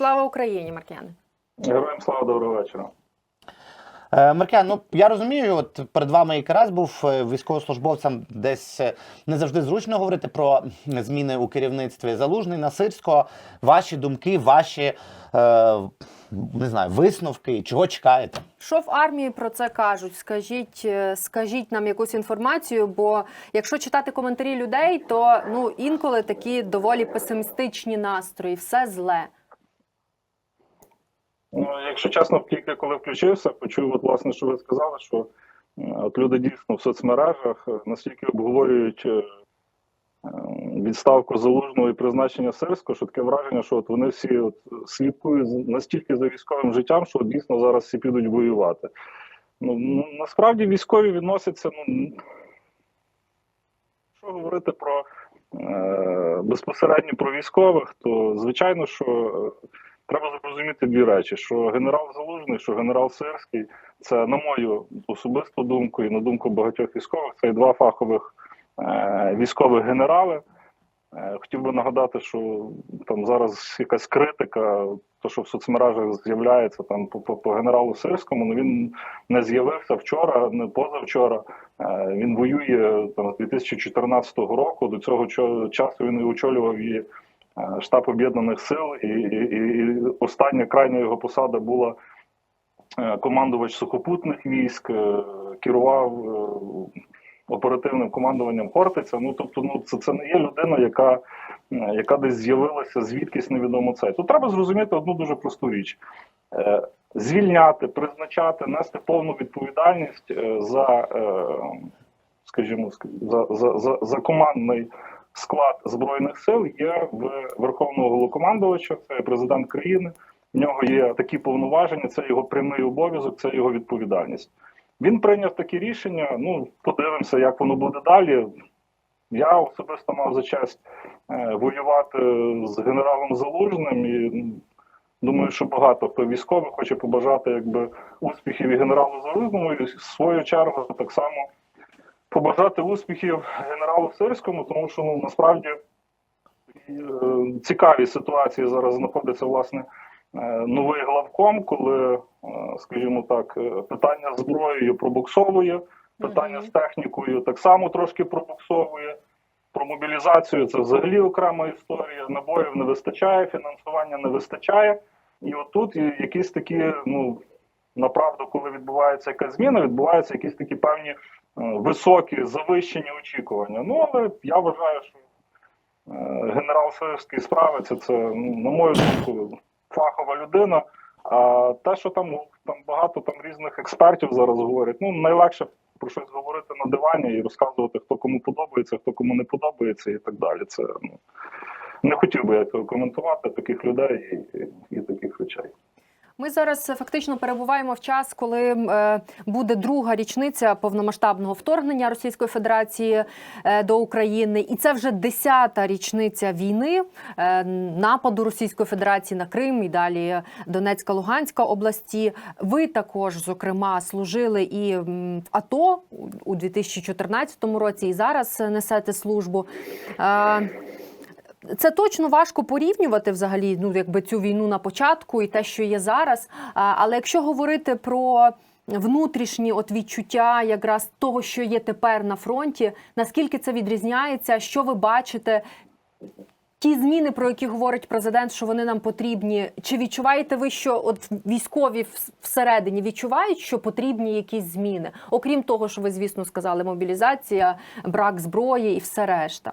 Слава Україні, Маркіяне. Героям слава доброго вечора. Е, Маркян, ну я розумію, от перед вами Карась був е, військовослужбовцям десь е, не завжди зручно говорити про зміни у керівництві залужний Насирського. Ваші думки, ваші е, не знаю, висновки, чого чекаєте? Що в армії про це кажуть? Скажіть, скажіть нам якусь інформацію, бо якщо читати коментарі людей, то ну інколи такі доволі песимістичні настрої, все зле. Ну, якщо чесно, тільки коли включився, почув, от, власне, що ви сказали, що е, от люди дійсно в соцмережах е, настільки обговорюють е, відставку залужного і призначення Сирського, що таке враження, що от вони всі от слідкують настільки за військовим життям, що от дійсно зараз всі підуть воювати. Ну, насправді військові відносяться. Ну що говорити про е, безпосередньо про військових, то звичайно, що треба зрозуміти дві речі: що генерал Залужний, що генерал Сирський, це на мою особисту думку і на думку багатьох військових, це два фахових е, військових генерали. Е, Хотів би нагадати, що там зараз якась критика, то що в соцмережах з'являється там по, генералу Сирському, ну він не з'явився вчора, не позавчора. Е, Він воює там з 2014 року. До цього часу він і очолював е, штаб об'єднаних сил, і, і, і, остання крайня його посада була е, командувач сухопутних військ, е, керував е, оперативним командуванням Хортиця. Ну тобто, ну це, це не є людина, яка, е, яка десь з'явилася звідкись невідомо це. Тут треба зрозуміти одну дуже просту річ. Е, Звільняти, призначати, нести повну відповідальність е, за, е, скажімо, за, за, за, за командний склад збройних сил є в верховного головнокомандувача, це президент країни. В нього є такі повноваження, це його прямий обов'язок, це його відповідальність. Він прийняв такі рішення. Ну, подивимося, як воно буде далі. Я особисто мав за честь е, воювати з генералом Залужним і думаю, що багато хто військовий хоче побажати якби успіхів і генералу Залужному, і в свою чергу так само побажати успіхів генералу Сирському, тому що ну насправді е, цікаві ситуації зараз знаходиться власне е, новий главком, коли, е, скажімо так, питання з зброєю пробуксовує, питання з технікою так само трошки пробуксовує. Про мобілізацію це взагалі окрема історія. Набоїв не вистачає, фінансування не вистачає. І отут якісь такі, ну направду, коли відбувається якась зміна, відбуваються якісь такі певні високі завищені очікування. Ну але я вважаю, що е, генерал Сирський справиться. Це ну, на мою думку фахова людина. А те, що там там багато там різних експертів зараз говорять, ну найлегше про щось говорити на дивані і розказувати, хто кому подобається, хто кому не подобається, і так далі. Це ну не хотів би я цього коментувати таких людей і, і, і таких речей. Ми зараз фактично перебуваємо в час, коли е, буде друга річниця повномасштабного вторгнення Російської Федерації е, до України, і це вже десята річниця війни е, нападу Російської Федерації на Крим і далі Донецька, Луганська області. Ви також, зокрема, служили і в АТО у 2014 році, і зараз несете службу. Це точно важко порівнювати взагалі, ну якби цю війну на початку і те, що є зараз. Але якщо говорити про внутрішні от відчуття якраз того, що є тепер на фронті, наскільки це відрізняється, що ви бачите? Ті зміни, про які говорить президент, що вони нам потрібні, чи відчуваєте ви, що от військові всередині відчувають, що потрібні якісь зміни? Окрім того, що ви, звісно, сказали, мобілізація, брак зброї і все решта.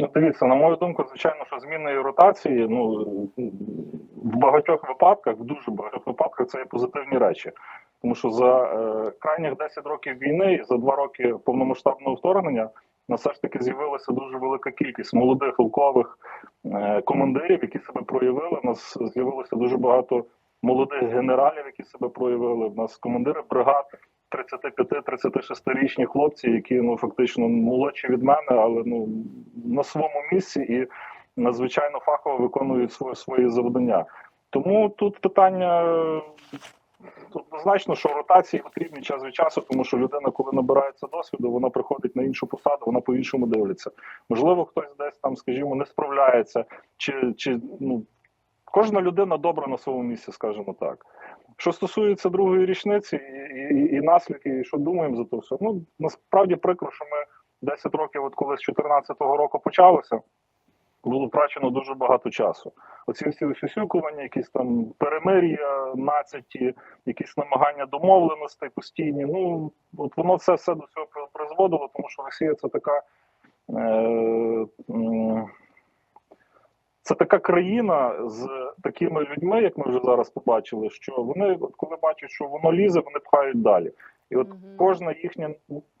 Ну, дивіться, на мою думку, звичайно, що зміни ротації, ну в багатьох випадках, в дуже багатьох випадках, це є позитивні речі. Тому що за е, крайніх 10 років війни і за два роки повномасштабного вторгнення на все ж таки з'явилася дуже велика кількість молодих толкових е, командирів, які себе проявили. У нас з'явилося дуже багато молодих генералів, які себе проявили. У нас командири бригад 35-36-річні хлопці, які ну фактично молодші від мене, але ну на своєму місці і надзвичайно фахово виконують свої, свої завдання. Тому тут питання однозначно, що ротації потрібні час від часу, тому що людина, коли набирається досвіду, вона приходить на іншу посаду, вона по-іншому дивиться. Можливо, хтось десь там, скажімо, не справляється, чи, чи ну, кожна людина добра на своєму місці, скажімо так. Що стосується другої річниці і, і, і наслідки, і що думаємо за то все. Ну насправді прикро, що ми 10 років, от коли з 2014 року почалося, було втрачено дуже багато часу. Оці всі сюсюкування, якісь там перемир'я, нацяті, якісь намагання домовленостей постійні. Ну от воно все все до цього призводило, тому що Росія це така. Е, м, це така країна з такими людьми, як ми вже зараз побачили, що вони, от коли бачать, що воно лізе, вони пхають далі. І от Мгм. кожна їхня,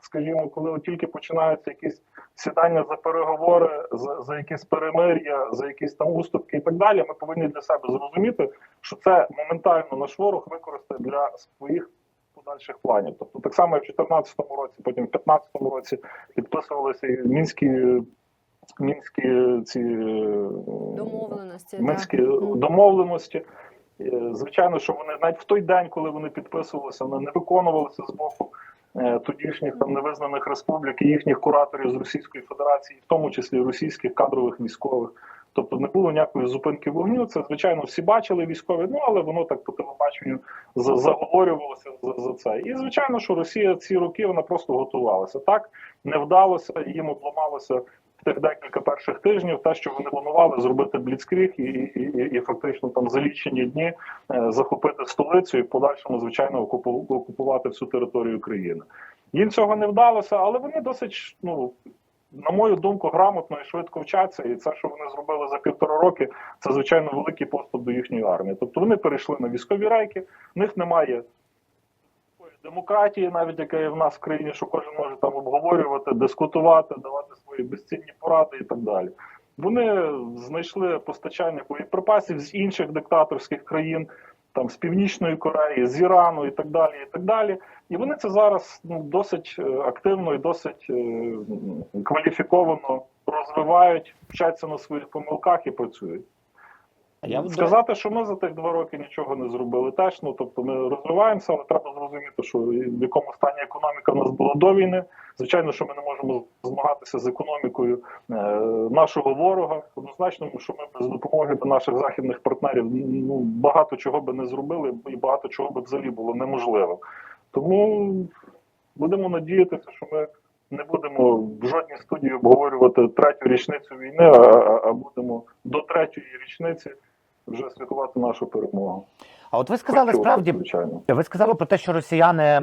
скажімо, коли от тільки починаються якісь сідання за переговори, за, за якісь перемир'я, за якісь там уступки і так далі, ми повинні для себе зрозуміти, що це моментально наш ворог використає для своїх подальших планів. Тобто, так само як в 2014 році, потім в 2015 році підписувалися мінські. Мінські ці е, Домовленості. Минські так. Домовленості. Е, Звичайно, що вони навіть в той день, коли вони підписувалися, вони не виконувалися з боку е, тодішніх там невизнаних республік і їхніх кураторів з Російської Федерації, в тому числі російських кадрових військових. Тобто не було ніякої зупинки вогню. Це звичайно всі бачили військові, ну але воно так по телебаченню заговорювалося за, за це. І звичайно, що Росія ці роки вона просто готувалася. Так не вдалося, їм обламалося тих декілька перших тижнів, те, що вони планували зробити бліцкріг і, і, і, і фактично там за лічені дні е, захопити столицю і в подальшому, звичайно, окупу- окупувати всю територію країни. Їм цього не вдалося, але вони досить, ну на мою думку, грамотно і швидко вчаться. І це, що вони зробили за півтора роки, це звичайно великий поступ до їхньої армії. Тобто вони перейшли на військові рейки, в них немає демократії, навіть яка є в нас в країні, що кожен може там обговорювати, дискутувати, давати свої безцінні поради і так далі. Вони знайшли постачання боєприпасів з інших диктаторських країн, там з Північної Кореї, з Ірану і так далі. І так далі. І вони це зараз ну, досить е, активно і досить е, кваліфіковано розвивають, вчаться на своїх помилках і працюють. Я Сказати, що ми за тих два роки нічого не зробили, теж ну тобто ми розвиваємося, але треба зрозуміти, що в якому стані економіка в нас була до війни. Звичайно, що ми не можемо змагатися з економікою е, нашого ворога. Однозначно, що ми без допомоги до наших західних партнерів ну багато чого би не зробили, і багато чого би взагалі було неможливо. Тому будемо надіятися, що ми не будемо в жодній студії обговорювати третю річницю війни, а- а будемо до третьої річниці вже святкувати нашу перемогу. а от ви сказали Хотілося, справді, звичайно. ви сказали про те, що росіяни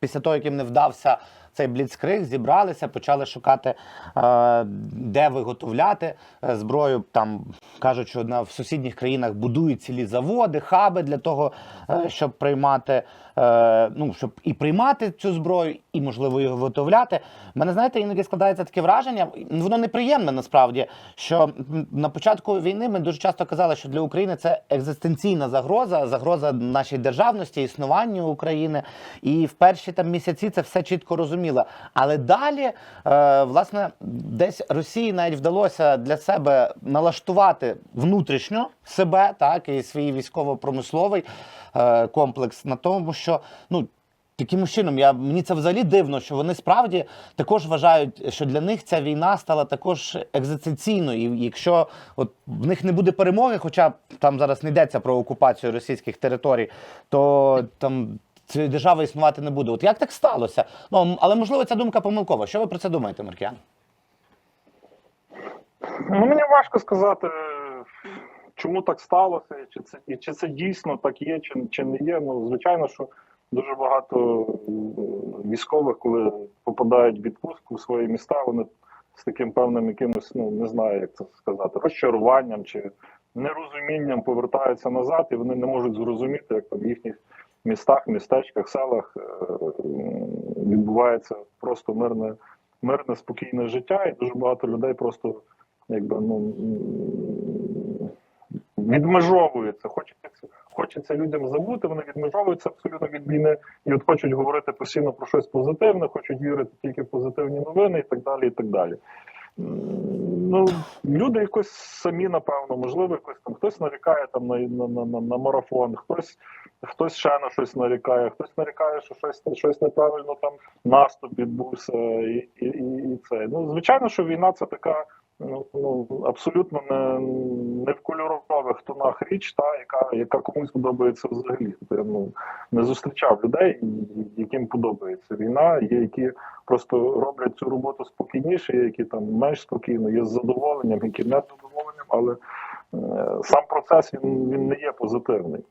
після того, як їм не вдався цей бліцкриг, зібралися, почали шукати, е, де виготовляти е, зброю. Там кажуть, що на в сусідніх країнах будують цілі заводи, хаби для того, е, щоб приймати, ну щоб і приймати цю зброю, і можливо її виготовляти. Мене знаєте, іноді складається таке враження. Воно неприємне насправді. Що на початку війни ми дуже часто казали, що для України це екзистенційна загроза, загроза нашій державності, існуванню України. І в перші там місяці це все чітко розуміло. Але далі, е, власне, десь Росії навіть вдалося для себе налаштувати внутрішньо себе, так і свій військово-промисловий е, комплекс на тому, що ну. Таким чином, я мені це взагалі дивно, що вони справді також вважають, що для них ця війна стала також екзистенційною. І якщо от в них не буде перемоги, хоча там зараз не йдеться про окупацію російських територій, то там цієї держави існувати не буде. От як так сталося? Ну але можливо ця думка помилкова. Що ви про це думаєте, Маркіян? Ну, мені важко сказати, чому так сталося, і чи це, і чи це дійсно так є, чи, чи не є. Ну, звичайно, що дуже багато е, військових, коли попадають в відпустку в свої міста, вони з таким певним якимось, ну не знаю, як це сказати, розчаруванням чи нерозумінням повертаються назад, і вони не можуть зрозуміти, як там в їхніх містах, містечках, селах е, відбувається просто мирне, мирне, спокійне життя, і дуже багато людей просто якби ну м, відмежовуються. Хочеться, хочеться людям забути, вони відмежовуються абсолютно від війни і от хочуть говорити постійно про щось позитивне, хочуть вірити тільки в позитивні новини і так далі. і так далі. Ну, люди якось самі, напевно, можливо, якось там хтось нарікає там на, на, на, на, марафон, хтось хтось ще на щось нарікає, хтось нарікає, що щось щось неправильно там наступ відбувся, і, і, і це. Ну звичайно, що війна це така. Ну, ну абсолютно не, не в кольорових тонах річ, та яка яка комусь подобається взагалі. Я ну не зустрічав людей, яким подобається війна. Є які просто роблять цю роботу спокійніше, які там менш спокійно, є з задоволенням, які не з задоволенням, але е, сам процес він, він не є позитивний.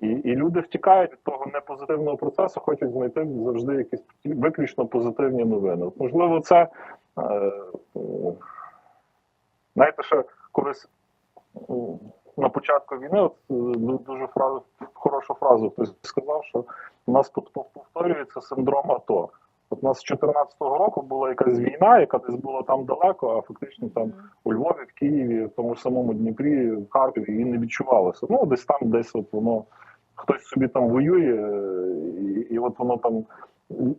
І, і люди втікають від того непозитивного процесу, хочуть знайти завжди якісь виключно позитивні новини. Можливо, це. Е, Знаєте, що колись на початку війни, от е, дуже фразу, хорошу фразу хтось сказав, що у нас тут повторюється синдром АТО. От у нас з 2014 року була якась війна, яка десь була там далеко, а фактично там у Львові, в Києві, в тому ж самому Дніпрі, в Харкові її не відчувалося. Ну, десь там, десь от воно хтось собі там воює, е, і, і от воно там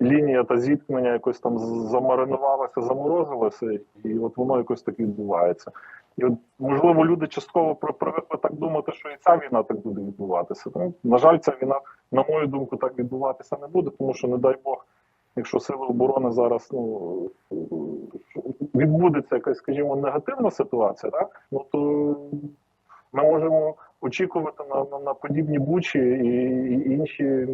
лінія та зіткнення якось там замаринувалася, заморозилася, і от воно якось так відбувається. І от, можливо, люди частково при- привикли так думати, що і ця війна так буде відбуватися. Ну, на жаль, ця війна, на мою думку, так відбуватися не буде, тому що, не дай Бог, якщо сили оборони зараз ну, відбудеться якась, скажімо, негативна ситуація, так? ну то ми можемо очікувати на, на, на подібні бучі і, і інші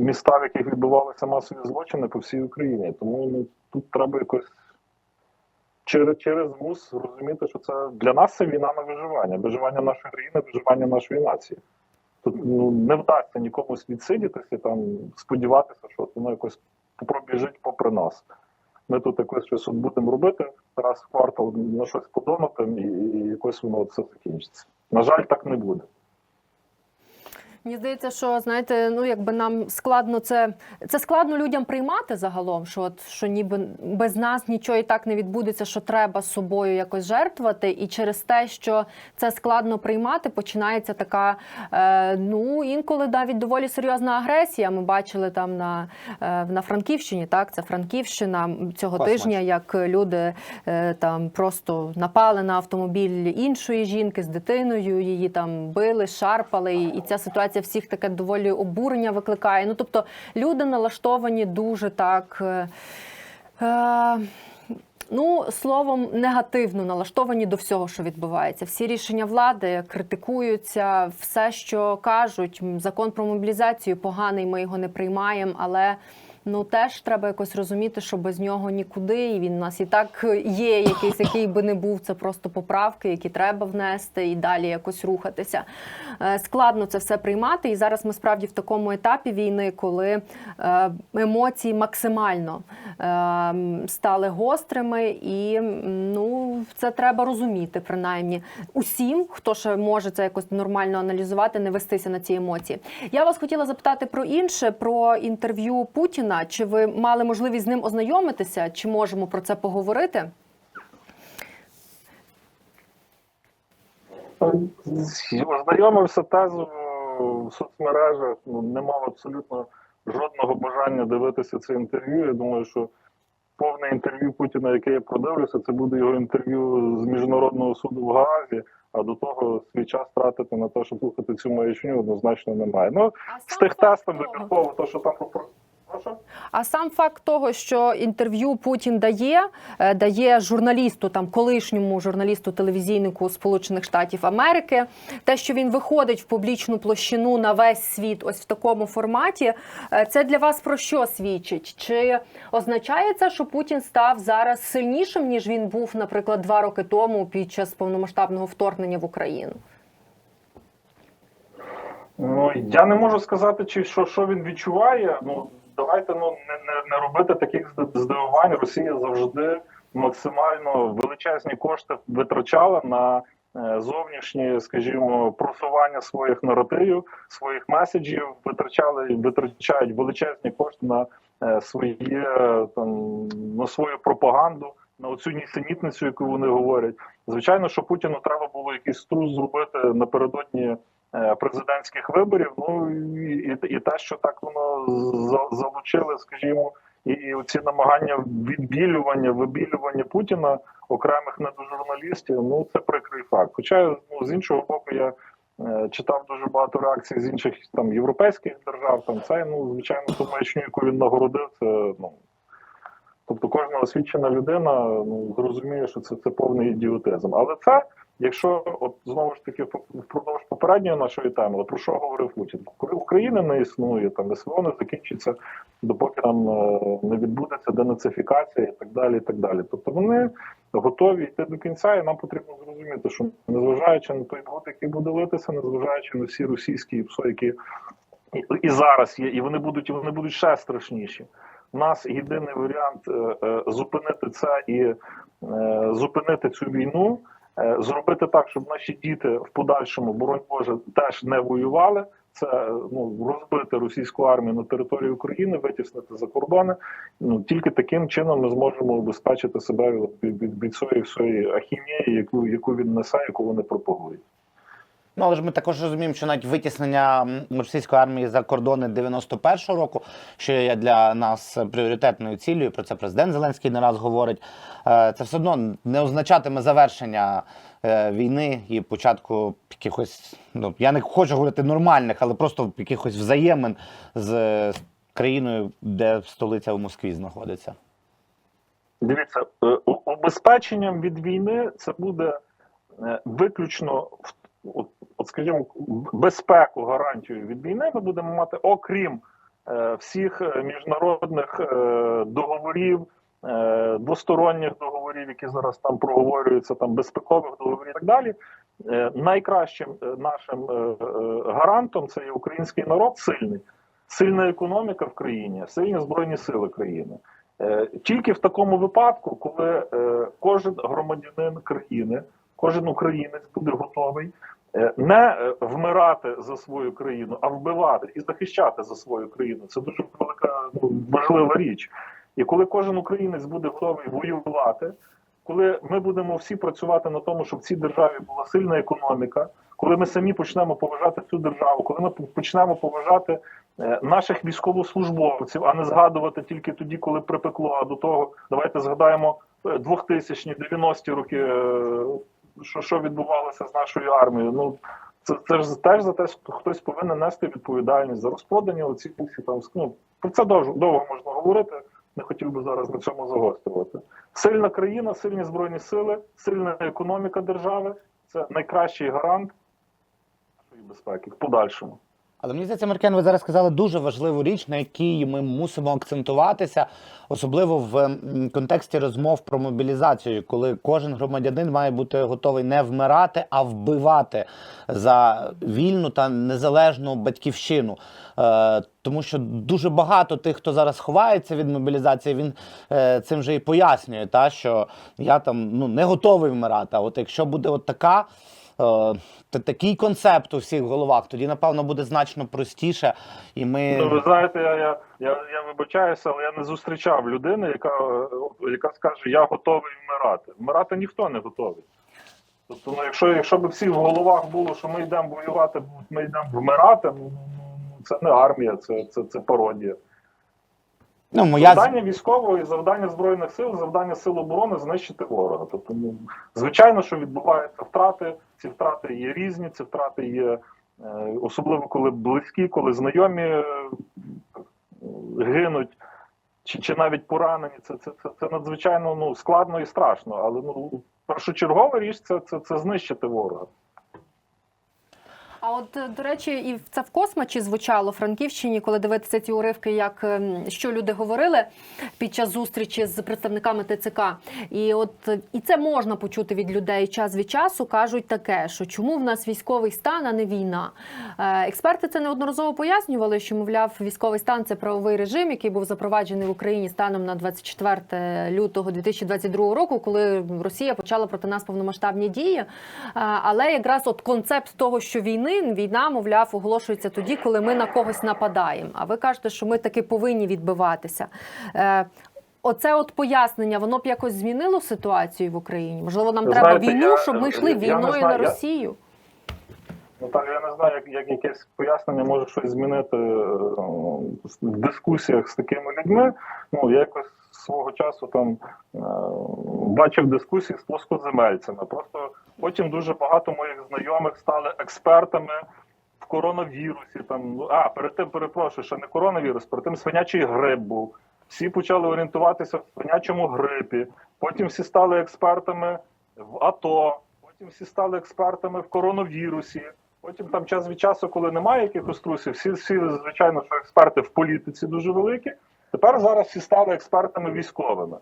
міста, в яких відбувалися масові злочини по всій Україні. Тому ну, тут треба якось через, через МУС розуміти, що це для нас це війна на виживання, виживання нашої країни, виживання нашої нації. Тут ну, не вдасться нікому відсидітися там сподіватися, що воно якось пробіжить попри нас. Ми тут якось щось будемо робити раз в квартал на щось подумати, і, і якось воно все закінчиться. На жаль, так не буде. Мені здається, що знаєте, ну якби нам складно це це складно людям приймати загалом, що от що ніби без нас нічого і так не відбудеться, що треба з собою якось жертвувати, і через те, що це складно приймати, починається така е, ну інколи навіть доволі серйозна агресія. Ми бачили там на, е, на Франківщині, так це Франківщина цього Космос. тижня, як люди е, там просто напали на автомобіль іншої жінки з дитиною, її там били, шарпали, і, і ця ситуація всіх таке доволі обурення викликає. Ну тобто люди налаштовані дуже так. Е, е, Ну, словом, негативно налаштовані до всього, що відбувається. Всі рішення влади критикуються, все, що кажуть, закон про мобілізацію поганий, ми його не приймаємо, але ну теж треба якось розуміти, що без нього нікуди, і він у нас і так є, якийсь, який би не був. Це просто поправки, які треба внести і далі якось рухатися. Е, Складно це все приймати. І зараз ми справді в такому етапі війни, коли е, емоції максимально е, стали гострими, і ну це треба розуміти, принаймні усім, хто ще може це якось нормально аналізувати, не вестися на ці емоції. Я вас хотіла запитати про інше, про інтерв'ю Путіна. Чи ви мали можливість з ним ознайомитися? Чи можемо про це поговорити? Ознайомився тезу в соцмережах, ну, не мав абсолютно жодного бажання дивитися це інтерв'ю. Я думаю, що повне інтерв'ю Путіна, яке я продивлюся, це буде його інтерв'ю з міжнародного суду в Гаазі. А до того свій час тратити на те, щоб слухати цю маячню, однозначно немає. Ну з тих тестів вибірково, то що там? А сам факт того, що інтерв'ю Путін дає, е, дає журналісту, там колишньому журналісту телевізійнику Сполучених Штатів Америки, те, що він виходить в публічну площину на весь світ, ось в такому форматі, е, це для вас про що свідчить? Чи означає це, що Путін став зараз сильнішим ніж він був, наприклад, два роки тому під час повномасштабного вторгнення в Україну? Ну я не можу сказати, чи що, що він відчуває. Ну давайте ну не, не, не робити таких здивувань. Росія завжди максимально величезні кошти витрачала на е, зовнішні, скажімо, просування своїх наративів, своїх меседжів. Витрачали витрачають величезні кошти на е, своє там на свою пропаганду. На оцю нісенітницю, яку вони говорять, звичайно, що Путіну треба було якийсь струс зробити напередодні президентських виборів. Ну і, і, те, що так воно залучили, скажімо, і, і оці намагання відбілювання, вибілювання Путіна окремих недожурналістів, ну це прикрий факт. Хоча ну з іншого боку, я е, е, читав дуже багато реакцій з інших там європейських держав. Там це ну звичайно ту яку він нагородив, це ну. Тобто кожна освічена людина ну, зрозуміє, що це, це повний ідіотизм. Але це, якщо от знову ж таки впродовж попередньої нашої теми, про що говорив Путін? Коли України не існує, там СВО не закінчиться, допоки там е, не відбудеться денацифікація і так далі. і так далі. Тобто вони готові йти до кінця, і нам потрібно зрозуміти, що незважаючи на той бруд, який буде литися, незважаючи на всі російські ПСО, які і, зараз є, і вони будуть, і вони будуть ще страшніші. У нас єдиний варіант е, е, зупинити це і зупинити цю війну, зробити так, щоб наші діти в подальшому, боронь Боже, теж не воювали. Це е, ну розбити російську армію на території України, витіснити за кордони. Ну тільки таким чином ми зможемо убезпечити себе від, від, від цієї всієї ахінеї, яку яку він несе, яку вони пропагують. Ну, але ж ми також розуміємо, що навіть витіснення російської армії за кордони 91-го року, що є для нас пріоритетною ціллю, про це президент Зеленський не раз говорить. е, Це все одно не означатиме завершення е, війни і початку якихось, ну я не хочу говорити нормальних, але просто якихось взаємин з е, країною, де столиця в Москві знаходиться. Дивіться, убезпеченням від війни це буде виключно от, от скажімо, безпеку, гарантію від війни ми будемо мати, окрім е, всіх е, міжнародних е, договорів, е, двосторонніх договорів, які зараз там проговорюються, там безпекових договорів і так далі. Е, найкращим е, нашим е, е, гарантом це є український народ сильний, сильна економіка в країні, сильні збройні сили країни. Е, Тільки в такому випадку, коли кожен громадянин країни, кожен українець буде готовий не е, вмирати за свою країну, а вбивати і захищати за свою країну. Це дуже велика ну, важлива річ. І коли кожен українець буде готовий воювати, коли ми будемо всі працювати на тому, щоб в цій державі була сильна економіка, коли ми самі почнемо поважати цю державу, коли ми почнемо поважати е, наших військовослужбовців, а не згадувати тільки тоді, коли припекло. А до того давайте згадаємо е, 2000-ні, 90-ті роки, е, що, що відбувалося з нашою армією. Ну це, це ж теж за те, що хтось повинен нести відповідальність за розпродані оці всі там ну, про це довго, довго можна говорити. Не хотів би зараз на цьому загострювати. Сильна країна, сильні збройні сили, сильна економіка держави це найкращий гарант нашої безпеки в подальшому. Але мені здається, Маркен, ви зараз сказали дуже важливу річ, на якій ми мусимо акцентуватися, особливо в контексті розмов про мобілізацію, коли кожен громадянин має бути готовий не вмирати, а вбивати за вільну та незалежну батьківщину. Е, тому що дуже багато тих, хто зараз ховається від мобілізації, він е, цим вже і пояснює, та, що я там ну, не готовий вмирати. А от якщо буде от така. Е, такий концепт у всіх головах, тоді напевно буде значно простіше, і ми Ну, ви знаєте, я, я, я, я вибачаюся, але я не зустрічав людини, яка, яка скаже, я готовий вмирати. Вмирати ніхто не готовий. Тобто, ну, якщо, якщо б всі в головах було, що ми йдемо воювати, ми йдемо вмирати, ну, ну, це не армія, це, це, це пародія. Ну моя Завдання військового і завдання збройних сил, завдання сил оборони знищити ворога. Тобто, ну звичайно, що відбуваються втрати. Ці втрати є різні, ці втрати є е, особливо коли близькі, коли знайомі е, гинуть. Чи, чи навіть поранені, це, це, це, це надзвичайно ну, складно і страшно. Але ну першочергова річ це, це, це знищити ворога. А от е, до речі, і це в космачі звучало в Франківщині, коли дивитися ці уривки, як ем, що люди говорили під час зустрічі з представниками ТЦК. І от е, і це можна почути від людей час від часу. кажуть таке, що чому в нас військовий стан, а не війна. Е, Експерти це неодноразово пояснювали, що мовляв, військовий стан це правовий режим, який був запроваджений в Україні станом на 24 лютого 2022 року, коли Росія почала проти нас повномасштабні дії. Але якраз от концепт того, що війни війна, мовляв, оголошується тоді, коли ми на когось нападаємо. А ви кажете, що ми таки повинні відбиватися. Е, Оце от пояснення, воно б якось змінило ситуацію в Україні. Можливо, нам Ви треба знаєте, війну, я- щоб ми йшли я війною знаю, на Росію. Ну, я не знаю, як, як якесь пояснення може щось змінити е, в дискусіях з такими людьми. Ну, я якось свого часу там е, бачив дискусії з плоскоземельцями. Просто потім дуже багато моїх знайомих стали експертами в коронавірусі. Там ну, а перед тим перепрошую, ще не коронавірус, перед тим свинячий грип був. Всі почали орієнтуватися в свинячому грипі. Потім всі стали експертами в АТО. Потім всі стали експертами в коронавірусі. Потім там час від часу, коли немає якихось трусів, всі, всі звичайно, що експерти в політиці дуже великі. Тепер зараз всі стали експертами військовими.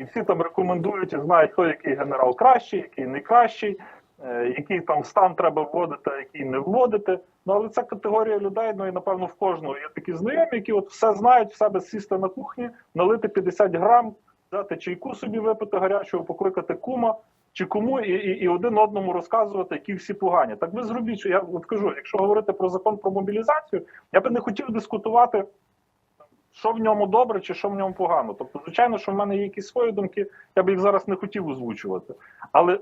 І всі там рекомендують і знають, хто який генерал кращий, який не кращий, е, який там стан треба вводити, а який не вводити. Ну але це категорія людей. Ну і напевно в кожного є такі знайомі, які от все знають, в себе сісти на кухні, налити 50 грам, дати чайку собі випити гарячого, покликати кума чи кому, і, і, і один одному розказувати, які всі погані. Так ви зробіть, що я от кажу, якщо говорити про закон про мобілізацію, я би не хотів дискутувати що в ньому добре чи що в ньому погано. Тобто, звичайно, що в мене є якісь свої думки, я би їх зараз не хотів озвучувати. Але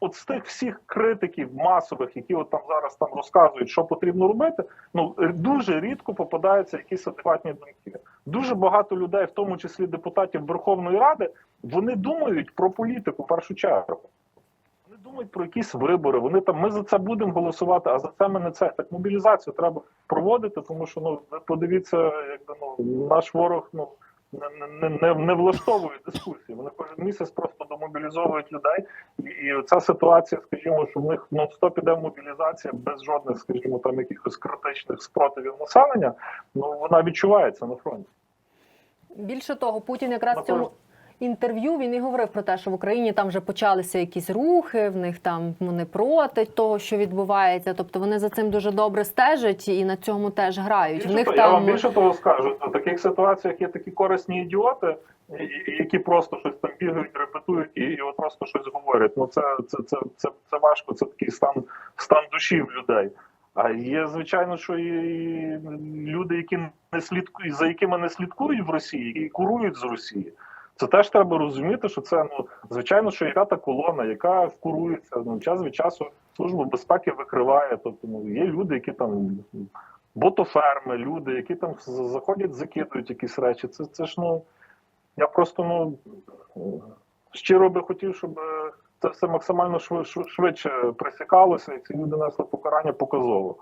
от з тих всіх критиків масових, які от там зараз там розказують, що потрібно робити, ну е, дуже рідко попадаються якісь адекватні думки. Дуже багато людей, в тому числі депутатів Верховної Ради, вони думають про політику в першу чергу. Думають про якісь вибори. Вони там ми за це будемо голосувати, а за це ми не це. Так мобілізацію треба проводити, тому що ну подивіться, якби ну наш ворог ну не, не, не, не влаштовує дискусії. Вони кожен місяць просто домобілізовують людей, і, і ця ситуація, скажімо, що в них ну 100 піде мобілізація без жодних, скажімо, там якихось критичних спротивів населення. Ну вона відчувається на фронті. Більше того, Путін якраз в цьому. Інтерв'ю він і говорив про те, що в Україні там вже почалися якісь рухи, в них там вони проти того, що відбувається. Тобто вони за цим дуже добре стежать і на цьому теж грають. Більше в них того, Я вам там більше того скажу. В таких ситуаціях є такі корисні ідіоти, і- і- які просто щось там бігають, репетують і, і от просто щось говорять. Ну це, це, це, це, це важко, це такий стан, стан душі в людей. А є, звичайно, що і люди, які не слідкують, за якими не слідкують в Росії, які курують з Росії. Це теж треба розуміти, що це ну звичайно, що яка та колона, яка вкурується ну, час від часу служба безпеки викриває. Тобто ну, є люди, які там ботоферми, люди, які там заходять, закидують якісь речі. Це, це ж ну я просто ну щиро би хотів, щоб це все максимально шви- шви- швидше присікалося, і ці люди несли покарання показово.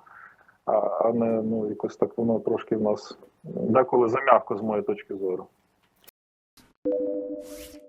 А, не ну якось так воно трошки в нас деколи зам'ягко з моєї точки зору. Thank you.